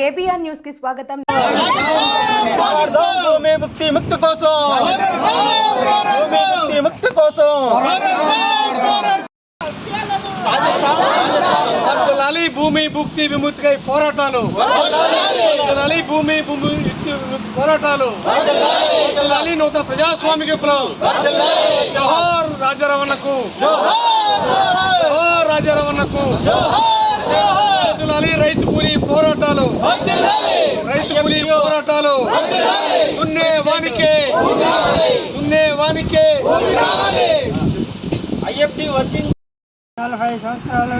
KBR news కి స్వాగతం భూమి ముక్తి ముక్తి కోసం భూమి ముక్తి ముక్తి కోసం వర్ధిల్లాలి భూమి ముక్తి విముక్తికై పోరాటాలు వర్ధిల్లాలి భూమి భూమి ముక్తి విముక్తి పోరాటాలు వర్ధిల్లాలి నూతన ప్రజాస్వామిక విప్లవం జోహార్ రాజారవణకు జోహార్ రాజారవణకు వర్ధిల్లాలి రైతు కూలీ పోరాటాలు. రైతు కూలీ పోరాటాలు. దున్నే వానికే. దున్నే వానికే. IFT working. నలభై సంవత్సరాలు.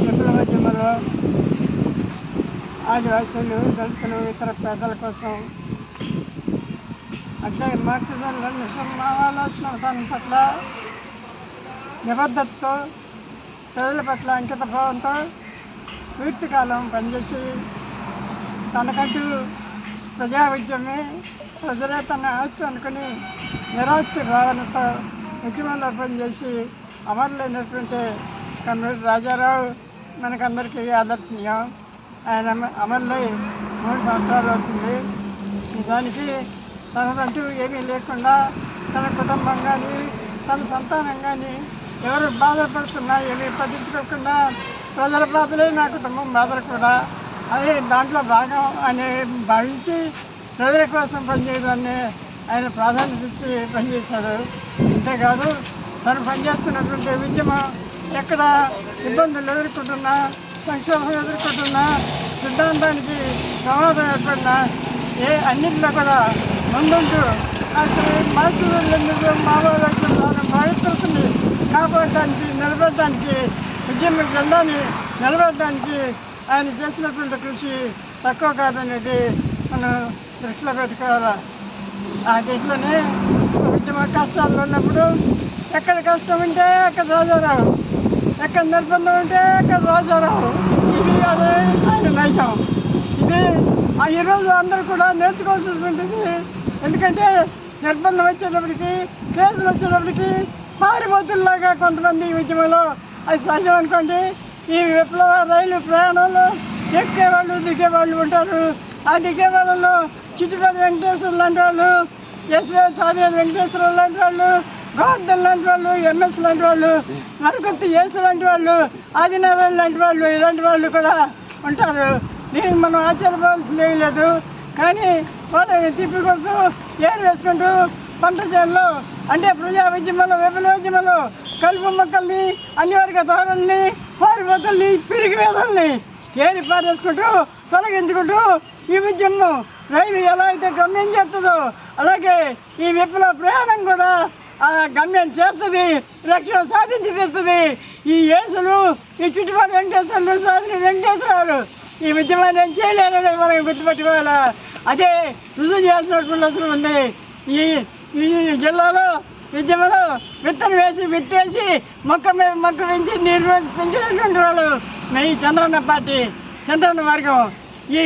విప్లవోద్యమంలో ఆదివాసీలు దళితులు ఇతర పేదల కోసం అట్లాగే మార్క్సిజం లెనినిజం దాని పట్ల నిబద్ధతతో ప్రజల పట్ల అంకిత భావంతో పూర్తికాలం పనిచేసి తనకంటూ ప్రజా ఉద్యమే ప్రజలే తన ఆస్తి అనుకుని నిరాస్తి భావనతో ఉద్యమంలో పనిచేసి అమరులైనటువంటి కమ్మూరి రాజారావు మనకందరికీ ఆదర్శనీయం. ఆయన అమ- అమరులై మూడు సంవత్సరాలు అవుతుంది. నిజానికి తనదంటూ ఏమీ లేకుండా తన కుటుంబం కానీ తన సంతానం కానీ ఎవరు బాధపడుతున్నా ఏమీ పట్టించుకోకుండా ప్రజల బాధలే నా కుటుంబం బాధలు కూడా. అది దాంట్లో భాగం అని భావించి ప్రజల కోసం పనిచేయడాన్ని ఆయన ప్రాధాన్యత ఇచ్చి పనిచేశాడు. అంతేకాదు తను పనిచేస్తున్నటువంటి ఉద్యమం ఎక్కడ ఇబ్బందులు ఎదుర్కొంటున్నా సంక్షోభం ఎదుర్కొంటున్నా సిద్ధాంతానికి ప్రమాదం ఏర్పడినా ఏ అన్నింటిలో కూడా ముందుంటూ అసలు మాసూరు మావోలకు కాపాడడానికి నిలబెట్టడానికి ఉద్యమం జెండాని నిలబెట్టడానికి ఆయన చేసినటువంటి కృషి తక్కువ కాదనేది మనం దృష్టిలో పెట్టుకోవాలి. ఆ దీంట్లోనే ఉద్యమ కష్టాల్లో ఉన్నప్పుడు ఎక్కడ కష్టం ఉంటే అక్కడ రాజారావు ఎక్కడ నిర్బంధం ఉంటే అక్కడ రాజారావు. ఇది అదే ఆయన నైజం. ఇది ఆ ఈరోజు అందరూ కూడా నేర్చుకోవాల్సినటువంటిది. ఎందుకంటే నిర్బంధం వచ్చేటప్పటికి కేసులు వచ్చేటప్పటికి మారిపోతుల్లాగా కొంతమంది ఉద్యమంలో. అది సహజం అనుకోండి. ఈ విప్లవ రైలు ప్రయాణంలో ఎక్కేవాళ్ళు దిగేవాళ్ళు ఉంటారు. ఆ దిగే వాళ్ళలో చిట్టుపల్లి వెంకటేశ్వర లాంటి వాళ్ళు ఎస్వే చార్య వెంకటేశ్వర లాంటి వాళ్ళు గోవర్ధన్ లాంటి వాళ్ళు ఎంఎస్ లాంటి వాళ్ళు మరికొత్త యేసు లాంటి వాళ్ళు ఆదినారాయణ లాంటి వాళ్ళు ఇలాంటి వాళ్ళు కూడా ఉంటారు. దీనికి మనం ఆశ్చర్యపోవాల్సింది లేదు. కానీ వాళ్ళని తిప్పి కొడుతూ ఏరు వేసుకుంటూ పంట చేనులో అంటే ప్రజా ఉద్యమంలో విప్లవ ఉద్యమంలో కలుపు మొక్కల్ని అన్ని వర్గ దారుల్ని వారి మొక్కల్ని పిరిగి వేదల్ని ఏరి పారేసుకుంటూ తొలగించుకుంటూ ఈ ఉద్యమం రైలు ఎలా అయితే గమ్యం చేస్తుందో అలాగే ఈ విప్లవ ప్రయాణం కూడా ఆ గమ్యం చేస్తుంది లక్ష్యం సాధించి తీస్తుంది ఈ యేసులు ఈ చుట్టుపక్కల వెంకటేశ్వరులు సాధిన వెంకటేశ్వరాలు ఈ ఉద్యమాన్ని ఏం చేయలేరని మనం గుర్తుపెట్టుకోవాలా? అదే రుజువు చేయాల్సినటువంటి అవసరం ఉంది. ఈ ఈ జిల్లాలో విద్యలో విత్తనం వేసి విత్తేసి మొక్క మీద మొక్క పెంచి నీరు పెంచినటువంటి వాళ్ళు మీ చంద్రన్న పార్టీ చంద్రన్న వర్గం. ఈ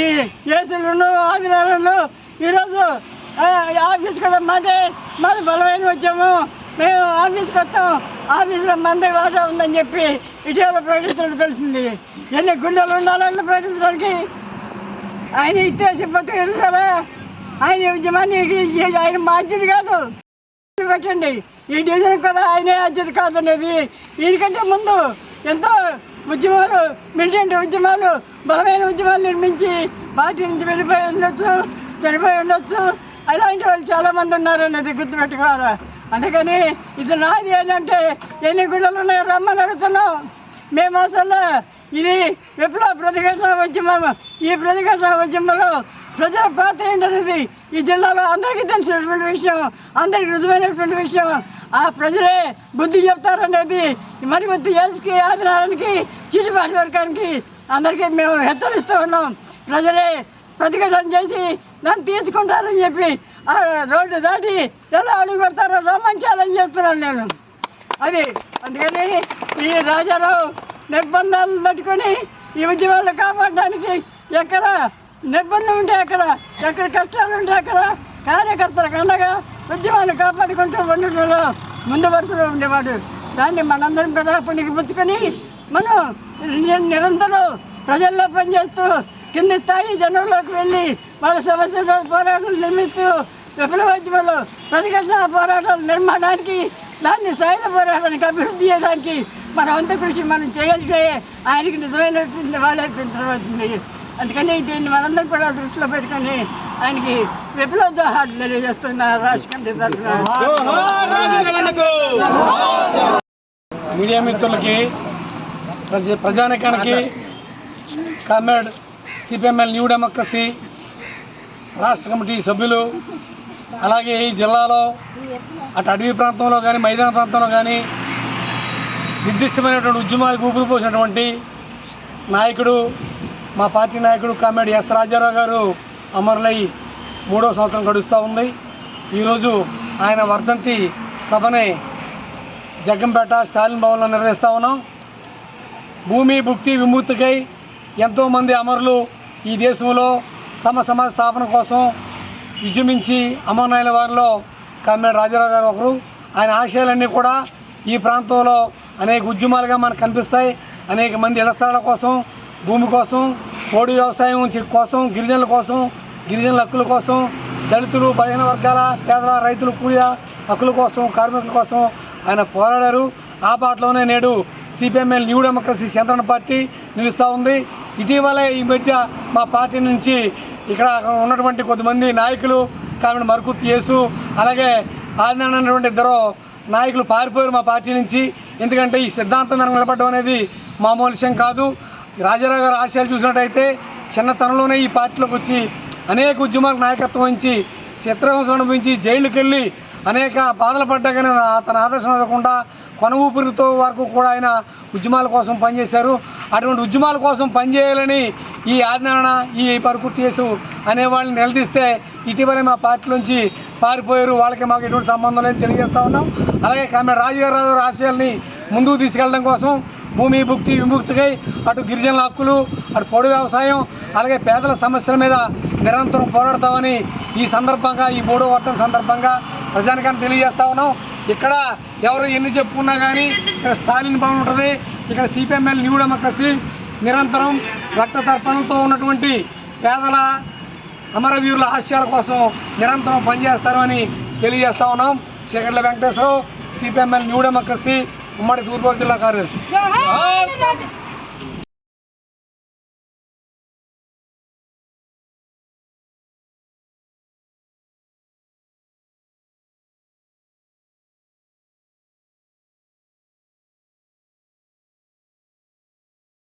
ఏసీలను ఆదినారాయణలు ఈరోజు ఆఫీస్కి ఆఫీస్ కూడా మాదే మాది బలమైన వచ్చాము. మేము ఆఫీస్కి వస్తాం. ఆఫీస్లో మంది వాటా ఉందని చెప్పి ఇటీవల ప్రకటించడం తెలిసింది ఎన్ని గుండెలు ఉండాలని ప్రకటించడానికి? ఆయన ఇచ్చేసి బతుకు కదా ఆయన ఉద్యమాన్ని ఎగిరించి ఆయన బాధ్యుడు కాదు. పెట్టండి. ఈ డివిజన్ కూడా ఆయనే అధ్యక్షుడు అనేది దీనికంటే ముందు ఎంతో ఉద్యమాలు మిలిటెంట్ ఉద్యమాలు బలమైన ఉద్యమాలు నిర్మించి పార్టీ నుంచి వెళ్ళిపోయి ఉండొచ్చు చనిపోయి ఉండొచ్చు. అలాంటి వాళ్ళు చాలా మంది ఉన్నారు అనేది గుర్తుపెట్టుకోవాలి? అందుకని ఇది నాది ఏంటంటే ఎన్ని గుళ్ళలు ఉన్నాయో రమ్మని అడుగుతున్నాం. మేము అసలు ఇది విప్లవ ప్రతిఘటన ఉద్యమం. ఈ ప్రతిఘటన ఉద్యమంలో ప్రజా పాత్ర ఏంటనేది ఈ జిల్లాలో అందరికీ తెలిసినటువంటి విషయం అందరికీ రుజువైనటువంటి విషయం. ఆ ప్రజలే బుద్ధి చెప్తారనేది మరి బుద్ధి ఎస్కి ఆదినారానికి చిటిపాటి వర్గానికి అందరికీ మేము హెచ్చరిస్తూ ఉన్నాం. ప్రజలే ప్రతిఘటన చేసి దాన్ని తీసుకుంటారని చెప్పి ఆ రోడ్డు దాటి ఎలా అడుగు పెడతారో రోమాంచాలని చేస్తున్నాను నేను. అది అందుకని ఈ రాజారావు నిర్బంధాలు తట్టుకొని ఈ ఉద్యమాలు కాపాడడానికి ఎక్కడ నిర్బంధం ఉంటే అక్కడ ఎక్కడ కష్టాలు ఉంటే అక్కడ కార్యకర్తలకు అండగా ఉద్యమాన్ని కాపాడుకుంటూ ఉండటంలో ముందు వరుసలో ఉండేవాడు. దాన్ని మనందరం కూడా పుణికిపుచ్చుకొని మనం నిరంతరం ప్రజల్లో పనిచేస్తూ కింది స్థాయి జనంలోకి వెళ్ళి వాళ్ళ సమస్యల పోరాటాలు నిర్మిస్తూ విప్లవోద్యమంలో ప్రతిఘటన పోరాటాలు నిర్మాణానికి దాన్ని సాయుధ పోరాటానికి అభివృద్ధి చేయడానికి మన వంతు కృషి మనం చేయగలిగితే ఆయనకి నిజమైనటువంటి వాళ్ళే పెంచబడుతుంది అందుకని దీన్ని మనందరం కూడా దృష్టిలో పెట్టుకొని ఆయనకి విప్లవ దోహాలు తెలియజేస్తున్న రాజకీయ మీడియా మిత్రులకి ప్రజ ప్రజానికానికి కామ్రేడ్ సిపిఎంఎల్ న్యూ డెమోక్రసీ రాష్ట్ర కమిటీ సభ్యులు అలాగే ఈ జిల్లాలో అటు అడవి ప్రాంతంలో కానీ మైదాన ప్రాంతంలో కానీ నిర్దిష్టమైనటువంటి ఉద్యమాలకు ఊపిరి పోసినటువంటి నాయకుడు మా పార్టీ నాయకుడు కామ్రేడ్ ఎస్ రాజారావు గారు అమరులై మూడో సంవత్సరం గడుస్తూ ఉంది. ఈరోజు ఆయన వర్ధంతి సభని జగ్గంపేట స్టాలిన్ భవన్లో నిర్వహిస్తూ ఉన్నాం. భూమి భుక్తి విముక్తికై ఎంతోమంది అమరులు ఈ దేశంలో సమ సమాజ స్థాపన కోసం విజృంభించి అమరనాయుల వారిలో కామ్రేడ్ రాజారావు గారు ఒకరు. ఆయన ఆశయాలన్నీ కూడా ఈ ప్రాంతంలో అనేక ఉద్యమాలుగా మనకు కనిపిస్తాయి. అనేక మంది ఇళ్ళ స్థలాల కోసం భూమి కోసం పోడు వ్యవసాయం కోసం గిరిజనుల కోసం గిరిజనుల హక్కుల కోసం దళితులు బలహీన వర్గాల పేదల రైతులు కూలి హక్కుల కోసం కార్మికుల కోసం ఆయన పోరాడారు. ఆ బాటలోనే నేడు సిపిఎంఎల్ న్యూ డెమోక్రసీ చంద్రన పార్టీ నిలుస్తూ ఉంది. ఇటీవలే ఈ మధ్య మా పార్టీ నుంచి ఇక్కడ ఉన్నటువంటి కొద్దిమంది నాయకులు కామెడి మరుకుర్తి చేసు అలాగే ఆదినారాయణ ఇద్దరు నాయకులు పారిపోయారు మా పార్టీ నుంచి. ఎందుకంటే ఈ సిద్ధాంతం మీద నిలబడడం అనేది మామూలు విషయం కాదు. రాజారావు గారు ఆశయాలు చూసినట్టయితే చిన్నతనంలోనే ఈ పార్టీలోకి వచ్చి అనేక ఉద్యమాలకు నాయకత్వం వహించి చిత్రహింసలు అనుభవించి జైలుకి వెళ్ళి అనేక బాధలు పడ్డా కానీ తన ఆదర్శం వదలకుండా కొన ఊపిరితో వరకు కూడా ఆయన ఉద్యమాల కోసం పనిచేశారు. అటువంటి ఉద్యమాల కోసం పనిచేయాలని ఈ ఆజ్ఞాన ఈ పరుకుర్తి చేసు అనే వాళ్ళని నిలదీస్తే ఇటీవలే మా పార్టీలోంచి పారిపోయారు. వాళ్ళకి మాకు ఎటువంటి సంబంధం లేదని తెలియజేస్తూ ఉన్నాం. అలాగే కామె రాజుగారు ఆశయాల్ని ముందుకు తీసుకెళ్ళడం కోసం భూమి భుక్తి విముక్తికై అటు గిరిజనుల హక్కులు అటు పొడి వ్యవసాయం అలాగే పేదల సమస్యల మీద నిరంతరం పోరాడతామని ఈ సందర్భంగా ఈ మూడో వర్తం సందర్భంగా ప్రజానికాన్ని తెలియజేస్తా ఉన్నాం. ఇక్కడ ఎవరు ఎన్ని చెప్పుకున్నా కానీ ఇక్కడ స్టాలిన్ భవన్ ఉంటుంది. ఇక్కడ సిపిఎంఎల్ న్యూ డెమోక్రసీ నిరంతరం రక్త తర్పణంతో ఉన్నటువంటి పేదల అమరవీరుల ఆశయాల కోసం నిరంతరం పనిచేస్తారని తెలియజేస్తా ఉన్నాం. Cheekatla Venkateswara Rao CPIML new democracy ఉమ్మడి తూర్పుగోదావరి జిల్లా కార్యదర్శి జోహార్